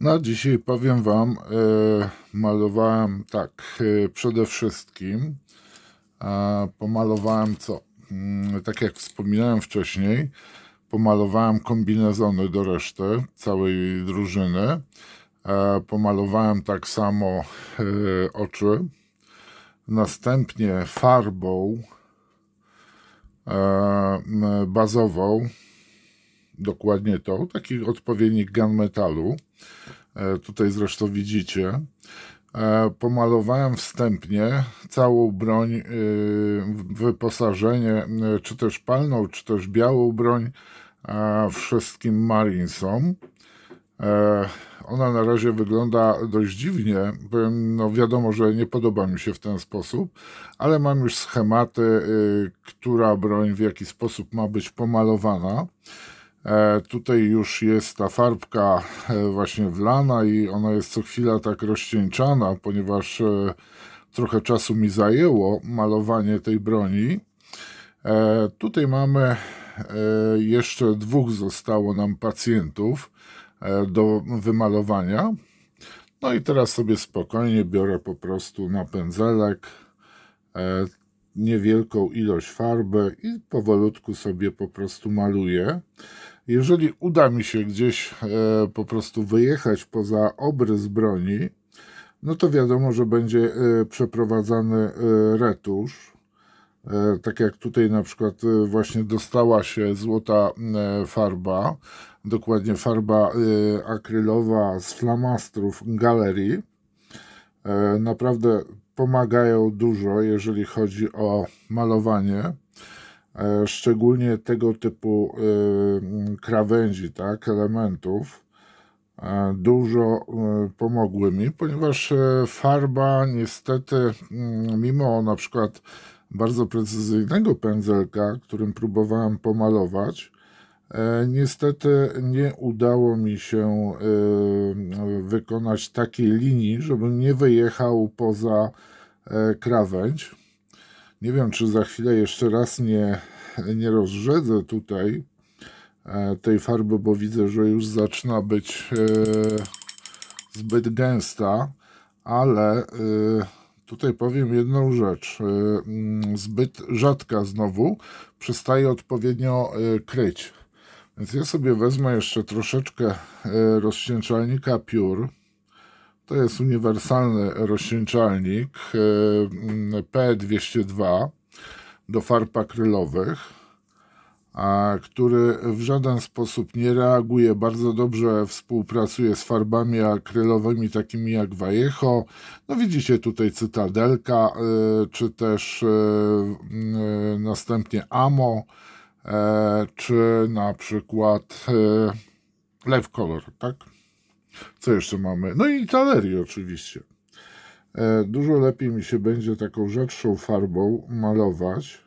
No, dzisiaj powiem Wam, e, malowałem tak, e, przede wszystkim e, pomalowałem co? Mm, tak jak wspominałem wcześniej, pomalowałem kombinezony do reszty całej drużyny. E, pomalowałem tak samo e, oczy. Następnie farbą e, bazową, dokładnie tą, taki odpowiednik gunmetalu. E, Tutaj zresztą widzicie. E, Pomalowałem wstępnie całą broń, e, wyposażenie, e, czy też palną, czy też białą broń e, wszystkim Marinesom. Ona na razie wygląda dość dziwnie. No wiadomo, że nie podoba mi się w ten sposób, ale mam już schematy, y, która broń w jaki sposób ma być pomalowana. E, Tutaj już jest ta farbka e, właśnie wlana i ona jest co chwila tak rozcieńczana, ponieważ e, trochę czasu mi zajęło malowanie tej broni. Tutaj mamy jeszcze dwóch zostało nam pacjentów do wymalowania. No i teraz sobie spokojnie biorę po prostu na pędzelek niewielką ilość farby i powolutku sobie po prostu maluję. Jeżeli uda mi się gdzieś e, po prostu wyjechać poza obrys broni, no to wiadomo, że będzie e, przeprowadzany e, retusz. Tak jak tutaj na przykład właśnie dostała się złota farba, dokładnie farba akrylowa z flamastrów galerii. Naprawdę pomagają dużo, jeżeli chodzi o malowanie, e, szczególnie tego typu e, krawędzi, tak, elementów. E, Dużo pomogły mi, ponieważ farba niestety, mm, mimo na przykład bardzo precyzyjnego pędzelka, którym próbowałem pomalować, niestety nie udało mi się e, wykonać takiej linii, żebym nie wyjechał poza e, krawędź. Nie wiem, czy za chwilę jeszcze raz nie, nie rozrzedzę tutaj e, tej farby, bo widzę, że już zaczyna być e, zbyt gęsta, ale e, tutaj powiem jedną rzecz. e, Zbyt rzadka znowu przestaje odpowiednio e, kryć. Więc ja sobie wezmę jeszcze troszeczkę e, rozcieńczalnika Pure. To jest uniwersalny rozcieńczalnik e, mm, P202 do farb akrylowych, który w żaden sposób nie reaguje, bardzo dobrze współpracuje z farbami akrylowymi takimi jak Vallejo. No widzicie tutaj Cytadelka, e, czy też następnie Amo, czy na przykład e, Live Color, tak? Co jeszcze mamy? No i talerii oczywiście. E, Dużo lepiej mi się będzie taką rzadszą farbą malować,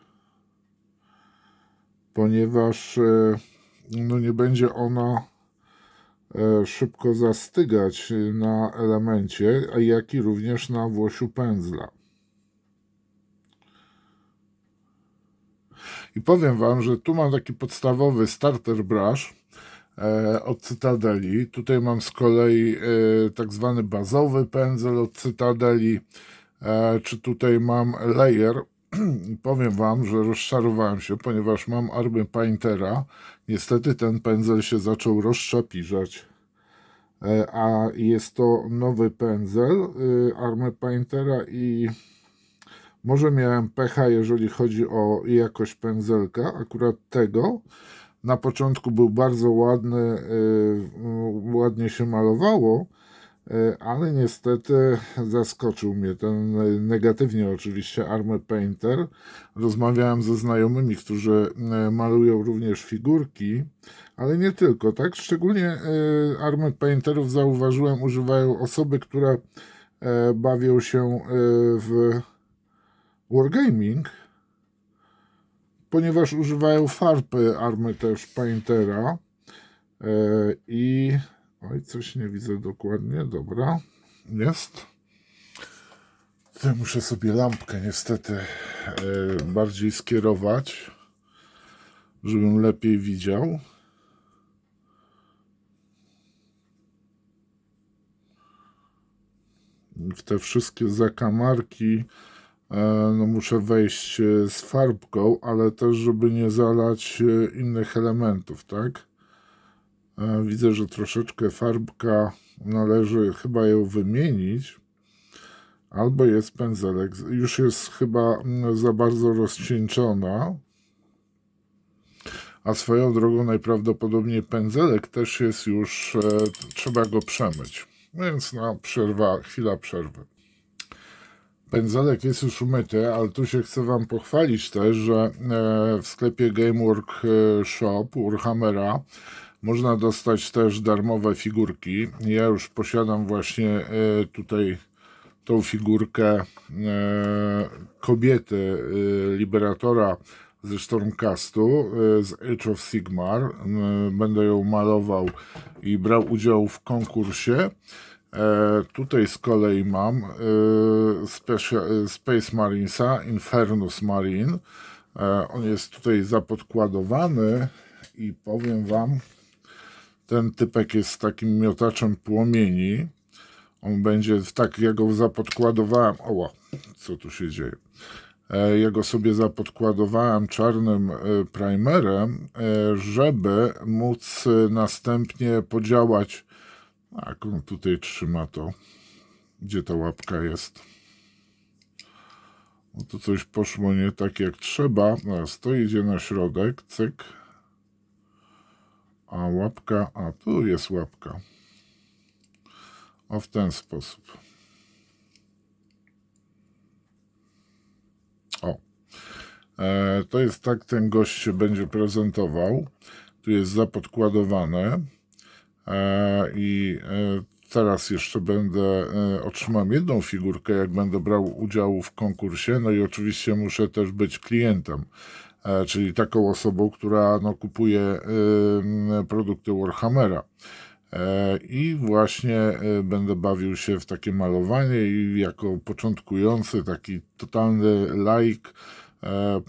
ponieważ e, no nie będzie ona e, szybko zastygać na elemencie, jak i również na włosiu pędzla. I powiem Wam, że tu mam taki podstawowy starter brush e, od Cytadeli. Tutaj mam z kolei e, tak zwany bazowy pędzel od Cytadeli. E, czy tutaj mam layer. Powiem Wam, że rozczarowałem się, ponieważ mam Army Paintera. Niestety ten pędzel się zaczął rozszapiżać. A jest to nowy pędzel Army Paintera i może miałem pecha, jeżeli chodzi o jakość pędzelka, akurat tego. Na początku był bardzo ładny, y, ładnie się malowało, y, ale niestety zaskoczył mnie ten negatywnie oczywiście Army Painter. Rozmawiałem ze znajomymi, którzy y, malują również figurki, ale nie tylko, tak? Szczególnie Army Painterów zauważyłem używają osoby, które bawią się w Wargaming, ponieważ używają farby army też Paintera e, i oj, coś nie widzę dokładnie, dobra, jest. Tutaj muszę sobie lampkę niestety e, bardziej skierować, żebym lepiej widział. w te wszystkie zakamarki no muszę wejść e, z farbką, ale też żeby nie zalać e, innych elementów, tak? E, Widzę, że troszeczkę farbka należy chyba ją wymienić. Albo jest pędzelek. Już jest chyba za bardzo rozcieńczona. A swoją drogą najprawdopodobniej pędzelek też jest już, e, trzeba go przemyć. Więc na przerwa, chwila przerwy. Pędzelek jest już umyty, ale tu się chcę Wam pochwalić też, że e, w sklepie Gamework e, Shop Warhammera można dostać też darmowe figurki. Ja już posiadam właśnie e, tutaj tą figurkę kobiety Liberatora ze Stormcastu z Age of Sigmar. Będę ją malował i brał udział w konkursie. E, tutaj z kolei mam e, e, Space Marinesa, Infernus Marine. E, on jest tutaj zapodkładowany i powiem Wam, ten typek jest takim miotaczem płomieni. On będzie, tak ja go zapodkładowałem, oła, co tu się dzieje. E, Ja go sobie zapodkładowałem czarnym e, primerem, żeby móc następnie podziałać. Tak, on tutaj trzyma to. Gdzie ta łapka jest? No to coś poszło nie tak jak trzeba. Teraz to idzie na środek, cyk. A łapka, a tu jest łapka. O w ten sposób. O. E, to jest tak ten gość się będzie prezentował. Tu jest zapodkładowane. E, I e, teraz jeszcze będę, e, otrzymam jedną figurkę, jak będę brał udział w konkursie. No i oczywiście muszę też być klientem, czyli taką osobą, która no, kupuje produkty Warhammera. I właśnie będę bawił się w takie malowanie i jako początkujący, taki totalny laik,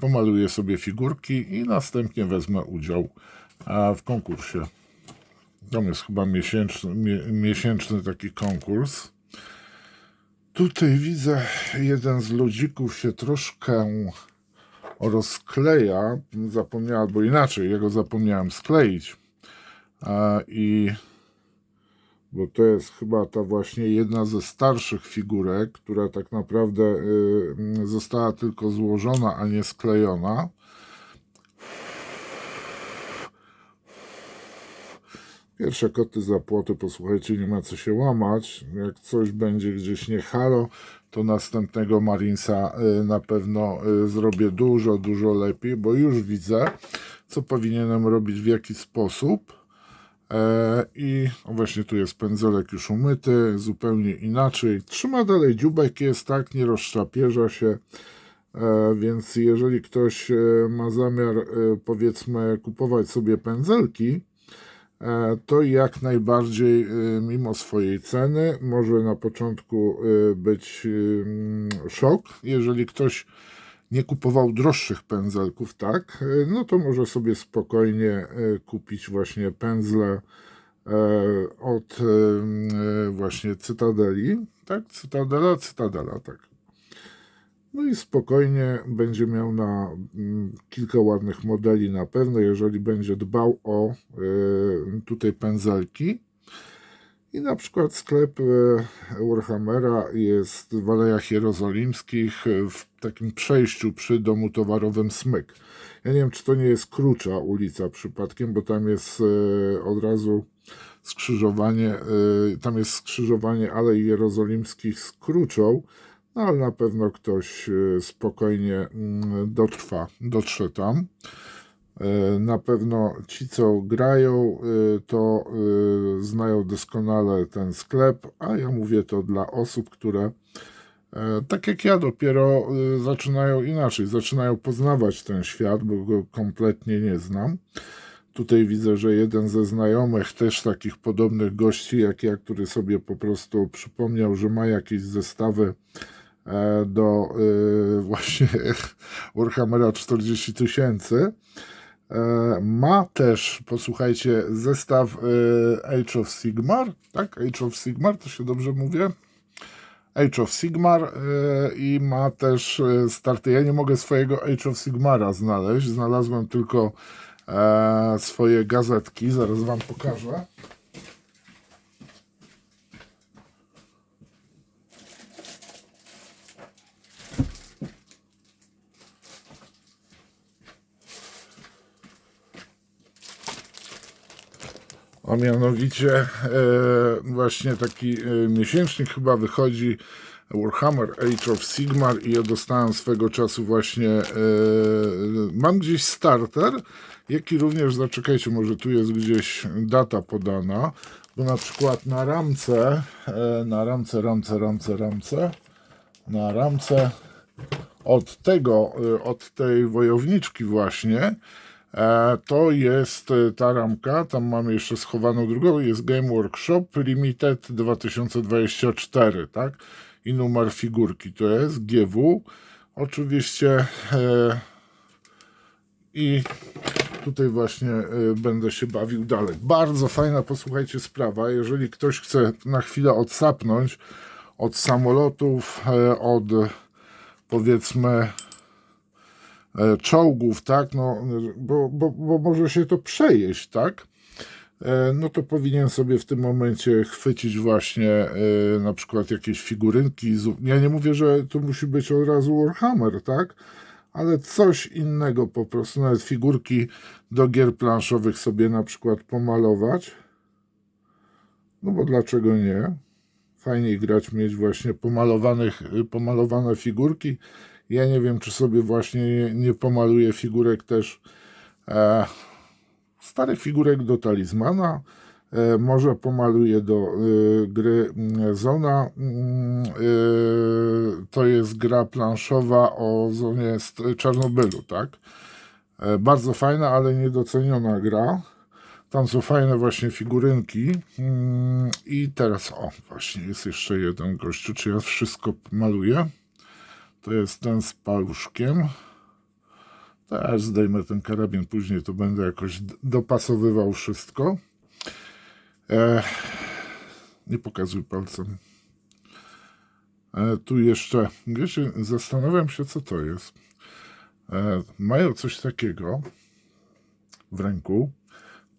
pomaluję sobie figurki i następnie wezmę udział w konkursie. Tam jest chyba miesięczny, mie, miesięczny taki konkurs. Tutaj widzę, jeden z ludzików się troszkę rozkleja. Zapomniałem, albo inaczej, ja go zapomniałem skleić. E, I bo to jest chyba ta właśnie jedna ze starszych figurek, która tak naprawdę y, została tylko złożona, a nie sklejona. Pierwsze koty za płoty, posłuchajcie, nie ma co się łamać. Jak coś będzie gdzieś nie halo, to następnego Marinsa y, na pewno y, zrobię dużo, dużo lepiej, bo już widzę, co powinienem robić, w jaki sposób. E, I o właśnie tu jest pędzelek już umyty, zupełnie inaczej. Trzyma dalej dziubek, jest tak, nie rozszczapierza się. E, Więc jeżeli ktoś e, ma zamiar, powiedzmy, kupować sobie pędzelki, to jak najbardziej, e, mimo swojej ceny, może na początku e, być e, mm, szok. Jeżeli ktoś nie kupował droższych pędzelków, tak, e, no to może sobie spokojnie e, kupić właśnie pędzle e, od e, e, właśnie Cytadeli, tak, Cytadela, Cytadela, tak. No i spokojnie będzie miał na mm, kilka ładnych modeli na pewno, jeżeli będzie dbał o e, tutaj pędzelki. I na przykład sklep e, Warhammera jest w Alejach Jerozolimskich w takim przejściu przy domu towarowym Smyk. Ja nie wiem, czy to nie jest Krucza ulica przypadkiem, bo tam jest e, od razu skrzyżowanie, tam jest skrzyżowanie Alei Jerozolimskich z Kruczą, no ale na pewno ktoś e, spokojnie mm, dotrwa, dotrze tam. E, Na pewno ci, co grają, e, to znają doskonale ten sklep, a ja mówię to dla osób, które tak jak ja dopiero zaczynają inaczej, zaczynają poznawać ten świat, bo go kompletnie nie znam. Tutaj widzę, że jeden ze znajomych, też takich podobnych gości jak ja, który sobie po prostu przypomniał, że ma jakieś zestawy do e, właśnie Warhammera 40 tysięcy. E, Ma też, posłuchajcie, zestaw e, Age of Sigmar, tak? Age of Sigmar, to się dobrze mówię? Age of Sigmar e, i ma też e, starty. Ja nie mogę swojego Age of Sigmara znaleźć. Znalazłem tylko e, swoje gazetki. Zaraz wam pokażę. A mianowicie e, właśnie taki e, miesięcznik chyba wychodzi Warhammer Age of Sigmar i ja dostałem swego czasu właśnie e, mam gdzieś starter, jak i również, zaczekajcie, może tu jest gdzieś data podana, bo na przykład na ramce, na ramce, ramce, ramce, ramce, na ramce od tego, od tej wojowniczki właśnie, to jest y, ta ramka, tam mamy jeszcze schowaną drugą, jest Game Workshop Limited 2024, tak? I numer figurki to jest GW. Oczywiście e, i tutaj właśnie będę się bawił dalej. Bardzo fajna, posłuchajcie, sprawa. Jeżeli ktoś chce na chwilę odsapnąć od samolotów, e, od powiedzmy e, czołgów, tak, no, bo, bo, bo może się to przejeść, tak, E, no to powinien sobie w tym momencie chwycić właśnie e, na przykład jakieś figurynki. Ja nie mówię, że to musi być od razu Warhammer, tak, ale coś innego po prostu, nawet figurki do gier planszowych sobie na przykład pomalować. No bo dlaczego nie? Fajniej grać, mieć właśnie pomalowanych, pomalowane figurki. Ja nie wiem, czy sobie właśnie nie, nie pomaluję figurek też e, starych figurek do talizmana. E, może pomaluję do y, gry mm, Zona. Mm, y, to jest gra planszowa o zonie st- Czarnobylu, tak? E, bardzo fajna, ale niedoceniona gra. Tam są fajne właśnie figurynki. Mm, I teraz, o, właśnie jest jeszcze jeden gościu. Czy ja wszystko maluję? To jest ten z paluszkiem. Też zdejmę ten karabin, później to będę jakoś dopasowywał wszystko. E, nie pokazuj palcem. E, tu jeszcze, zastanawiam się, co to jest. E, mają coś takiego w ręku.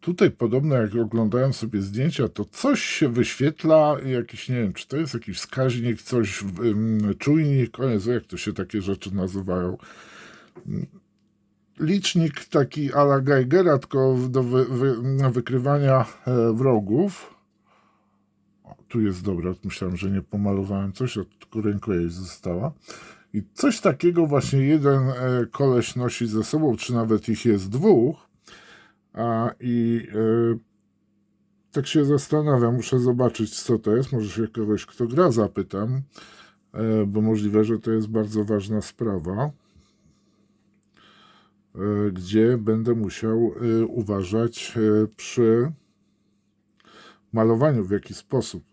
Tutaj podobno jak oglądają sobie zdjęcia, to coś się wyświetla, jakiś, nie wiem, czy to jest jakiś wskaźnik, coś, czujnik, o Jezu, jak to się takie rzeczy nazywają. Licznik taki ala Geigera, tylko do wy, wy, wykrywania e, wrogów. O, tu jest dobra, myślałem, że nie pomalowałem coś, tylko rękojeść została. I coś takiego właśnie jeden e, koleś nosi ze sobą, czy nawet ich jest dwóch. A, I e, tak się zastanawiam, muszę zobaczyć, co to jest. Może się kogoś, kto gra, zapytam, e, bo możliwe, że to jest bardzo ważna sprawa, e, gdzie będę musiał uważać przy malowaniu w jaki sposób.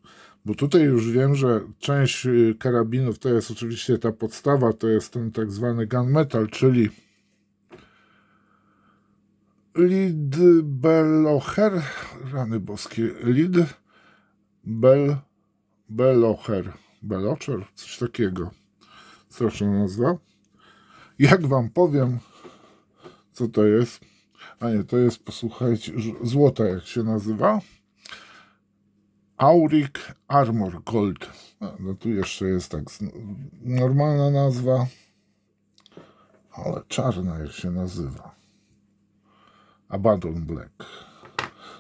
Bo tutaj już wiem, że część karabinów to jest oczywiście ta podstawa, to jest ten tak zwany gunmetal, czyli Lid Belocher, rany boskie, Lid Bel, Belocher, Belocher, coś takiego. Straszna nazwa. Jak wam powiem, co to jest, a nie, to jest, posłuchajcie, złota jak się nazywa. Auric Armor Gold. No tu jeszcze jest tak normalna nazwa, ale czarna jak się nazywa. Abaddon Black.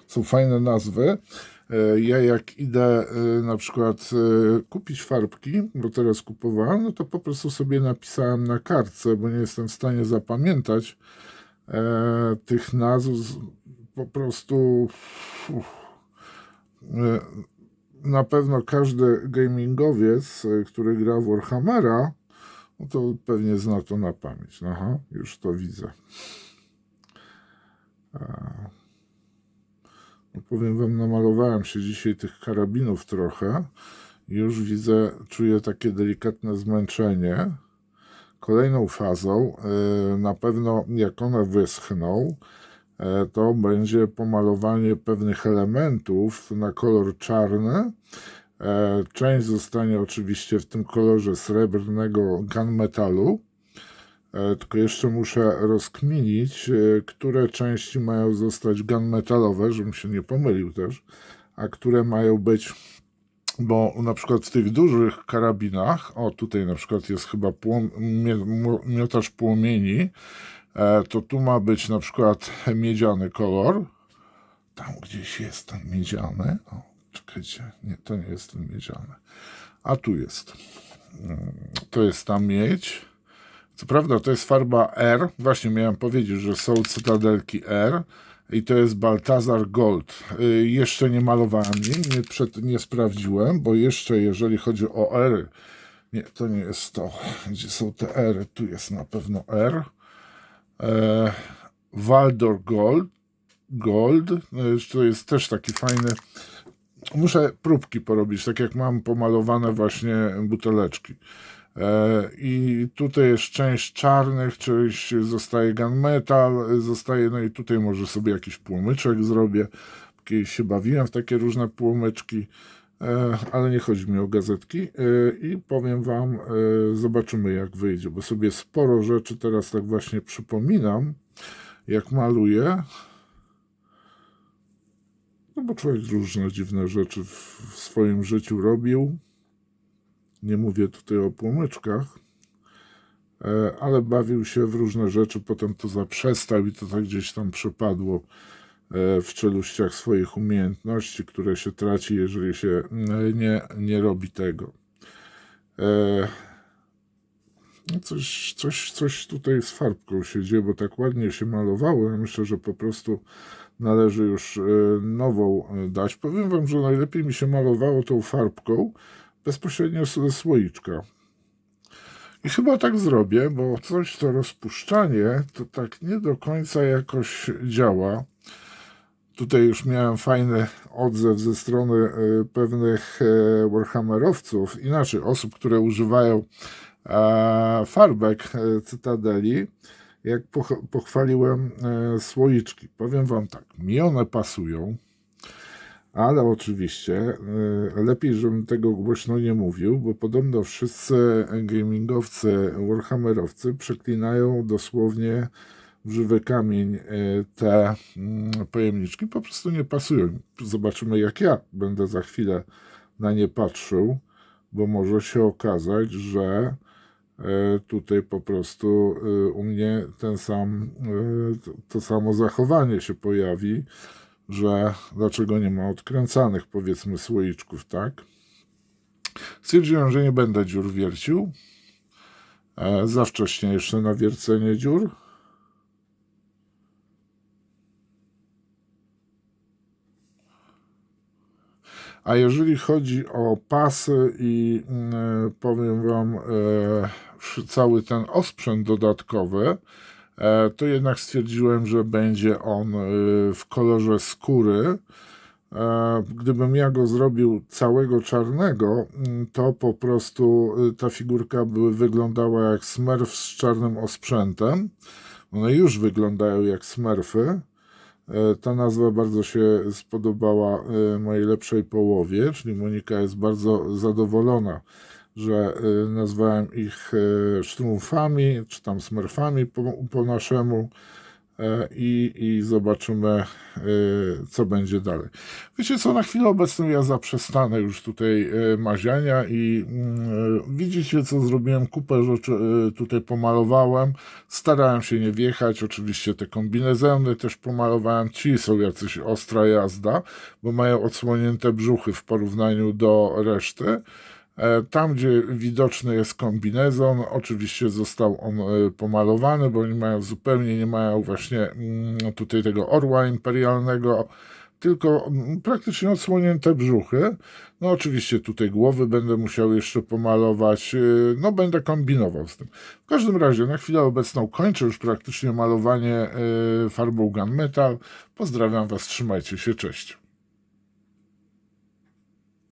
Są fajne nazwy. E, Ja jak idę e, na przykład e, kupić farbki, bo teraz kupowałem, no to po prostu sobie napisałem na kartce, bo nie jestem w stanie zapamiętać tych nazw. Po prostu uff, na pewno każdy gamingowiec, który gra w Warhammera, no to pewnie zna to na pamięć. Aha, już to widzę. No powiem wam, namalowałem się dzisiaj tych karabinów trochę. Już widzę, czuję takie delikatne zmęczenie. Kolejną fazą, e, na pewno jak one wyschną, e, to będzie pomalowanie pewnych elementów na kolor czarny, E, Część zostanie oczywiście w tym kolorze srebrnego gunmetalu. E, Tylko jeszcze muszę rozkminić, e, które części mają zostać gunmetalowe, żebym się nie pomylił też, a które mają być, bo na przykład w tych dużych karabinach, o tutaj na przykład jest chyba płom, miotacz płomieni, e, to tu ma być na przykład miedziany kolor. Tam gdzieś jest ten miedziany. O, czekajcie, nie, to nie jest ten miedziany. A tu jest. Mm, To jest ta miedź. Co prawda to jest farba R. Właśnie miałem powiedzieć, że są cytadelki R. I to jest Baltazar Gold. Y, jeszcze nie malowałem nim, nie, przed, nie sprawdziłem, bo jeszcze jeżeli chodzi o R, nie, to nie jest to. Gdzie są te R? Tu jest na pewno R. E, Waldor Gold. Gold. To jest też taki fajny. Muszę próbki porobić, tak jak mam pomalowane właśnie buteleczki. E, I tutaj jest część czarnych, część zostaje gunmetal, zostaje, no i tutaj może sobie jakiś płomyczek zrobię. Kiedyś się bawiłem w takie różne płomyczki, e, ale nie chodzi mi o gazetki. E, I powiem Wam, zobaczymy jak wyjdzie, bo sobie sporo rzeczy teraz tak właśnie przypominam, jak maluję. No bo człowiek różne dziwne rzeczy w swoim życiu robił. Nie mówię tutaj o płomyczkach, e, ale bawił się w różne rzeczy, potem to zaprzestał i to tak gdzieś tam przepadło e, w czeluściach swoich umiejętności, które się traci, jeżeli się e, nie, nie robi tego. No Coś, coś, coś tutaj z farbką się dzieje, bo tak ładnie się malowało. Ja myślę, że po prostu należy już nową dać. Powiem Wam, że najlepiej mi się malowało tą farbką bezpośrednio ze słoiczka. I chyba tak zrobię, bo coś to rozpuszczanie to tak nie do końca jakoś działa. Tutaj już miałem fajny odzew ze strony e, pewnych e, Warhammerowców, inaczej osób, które używają farbek e, Cytadeli, jak poch- pochwaliłem słoiczki. Powiem Wam tak, mi one pasują, ale oczywiście e, lepiej, żebym tego głośno nie mówił, bo podobno wszyscy gamingowcy, Warhammerowcy przeklinają dosłownie w żywy kamień e, te mm, pojemniczki, po prostu nie pasują. Zobaczymy, jak ja będę za chwilę na nie patrzył, bo może się okazać, że e, tutaj po prostu u mnie ten sam, to samo zachowanie się pojawi, że dlaczego nie ma odkręcanych powiedzmy słoiczków, tak? Stwierdziłem, że nie będę dziur wiercił. E, Za wcześnie jeszcze na wiercenie dziur. A jeżeli chodzi o pasy i mm, powiem Wam, wszy- cały ten osprzęt dodatkowy, to jednak stwierdziłem, że będzie on e, w kolorze skóry. E, Gdybym ja go zrobił całego czarnego, mm, to po prostu ta figurka by wyglądała jak smurf z czarnym osprzętem. One już wyglądają jak smurfy. E, Ta nazwa bardzo się spodobała e, mojej lepszej połowie, czyli Monika jest bardzo zadowolona, że e, nazwałem ich e, sztrumfami, czy tam smurfami po, po naszemu e, i, i zobaczymy, co będzie dalej. Wiecie co, na chwilę obecną ja zaprzestanę już tutaj maziania i mm, widzicie, co zrobiłem, kupę rzeczy tutaj pomalowałem, starałem się nie wjechać, oczywiście te kombinezony też pomalowałem, ci są jacyś ostra jazda, bo mają odsłonięte brzuchy w porównaniu do reszty. E, Tam, gdzie widoczny jest kombinezon, oczywiście został on e, pomalowany, bo oni mają zupełnie, nie mają właśnie mm, tutaj tego orła imperialnego, tylko mm, praktycznie odsłonięte brzuchy. No oczywiście tutaj głowy będę musiał jeszcze pomalować, yy, no będę kombinował z tym. W każdym razie na chwilę obecną kończę już praktycznie malowanie farbą gunmetal. Pozdrawiam Was, trzymajcie się, cześć.